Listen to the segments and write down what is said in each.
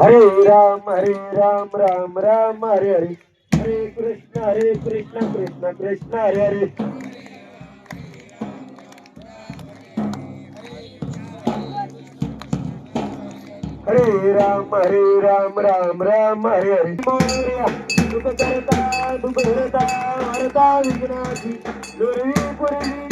हरे राम हरे राम राम राम हरे हरे हरे कृष्ण हरे कृष्ण कृष्ण कृष्ण हरे हरे हरे राम हरे राम राम राम हरे हरे मोरया दुख करता दुख हरता हरता विघ्नाची दुर्वी पूर्वी प्रेम कृपा देवाची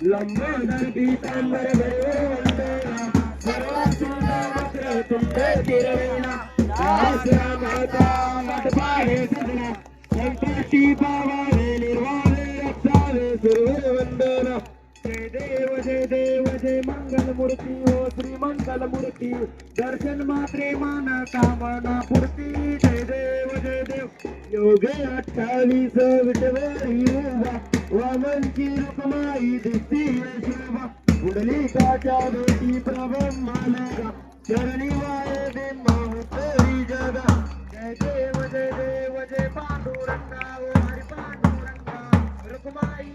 लंबोदर पीतांबर भैरव वंदना सर्वासुंदर तुंडे तिरवेना आसरा माता सजना पावाले वंदना जय देव जय देव जय मंगल मूर्ती ओ श्री मंगल मूर्ती दर्शन मात्रे मान कामना पूर्ती जय देव जय देव योगे अठ्ठावीस विटवरी वामनची रुक्माई दिसती शोभा पुंडलिकाच्या बेटी प्रभम मालका चरणी वाय दे माहुतरी जगा. जय देव जय देव जय पांडुरंगा. ओ हरी पांडुरंगा. रुक्माई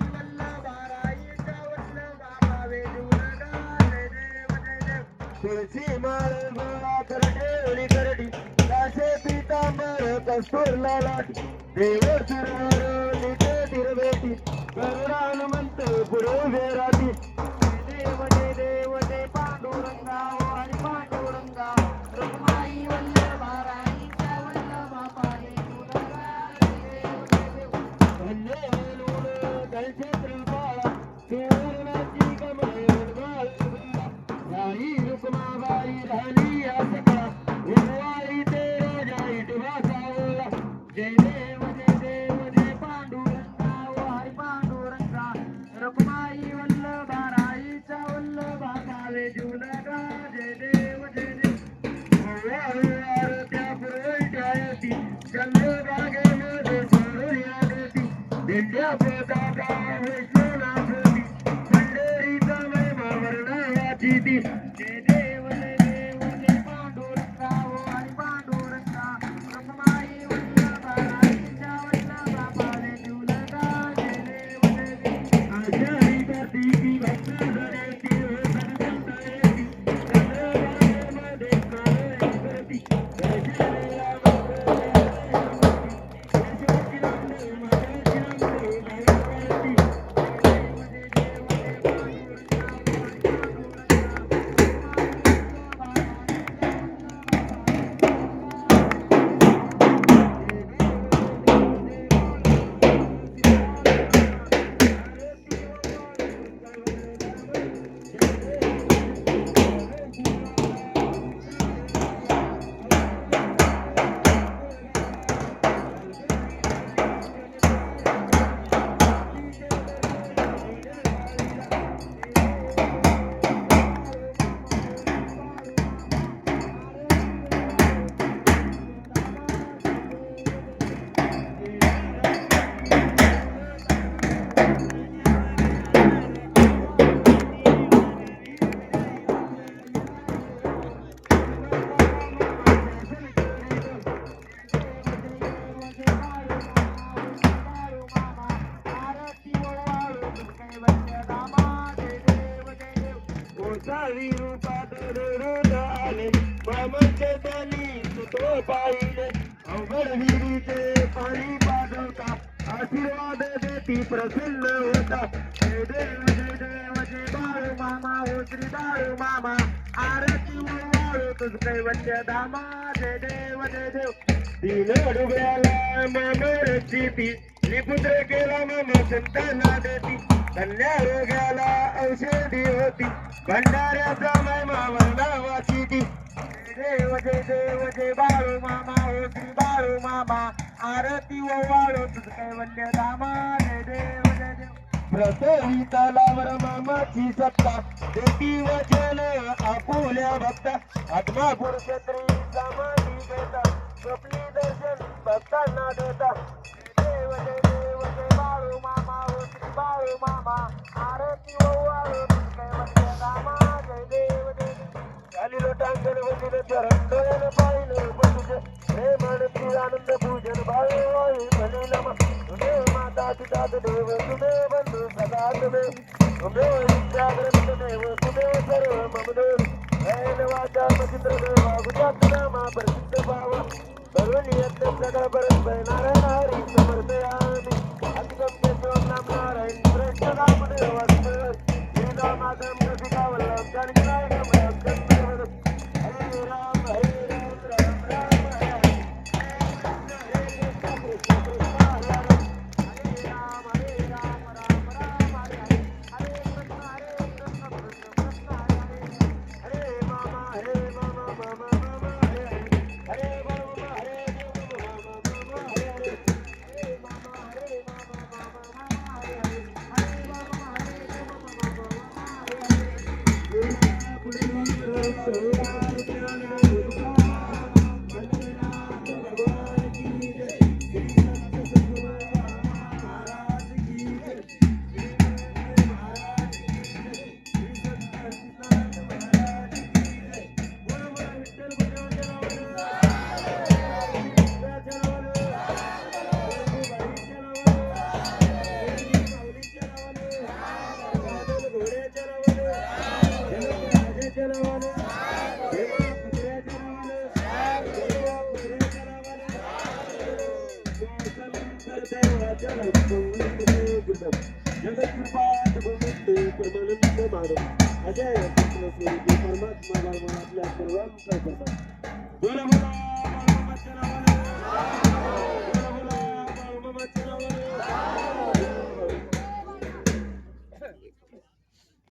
तुळशी माळ गोळा कर ठेवली करडी. काशे पीतांबर कस्तुरला लाटी देव सर्व तिरवेटी गरुडा हनुमंत राती देव जय देव जय पांडुरंगा हरी पांडुरंगा वल्लभा वल्लभा सुवर्णाची कमळे रुक्माबाई ते राजा इटवा सावला जय देव ओसावी रूपात आले मामाचे त्यांनी तो पाहिले अवघड विहिरीचे पाणी पाजवता आशीर्वाद देती प्रसन्न होता जय देव जय देव जय बाळ मामा हो श्री बाळ मामा आरती वाळू तुझ कैवल्य धामा जय देव जय देव तीन डुबऱ्याला मामरची ती निपुत्र केला मामा संतांना देती कन्या रोग्याला औषधी होती. भंडाऱ्याचा महिमा वर्णावाची ती. देव जय देव जय बाळू मामा हो श्री बाळू मामा. आरती व वाळो तुझ कैवल्य दामा जय देव जय देव. प्रसवी तलावर मामाची सत्ता. देती वचन आपुल्या भक्ता. आत्मा पुरुष स्त्री समाधी देता स्वप्नी दर्शन भक्तांना देता. बाळू खाली पूजन भले माता पिता सदा देव गुजात नामा प्रसिद्ध भाव करुणी यज्ञ सदा परत नारायण बोला बोला बाळूबाबाच्या नावाने बोला बोला बाळूबाबाच्या नावाने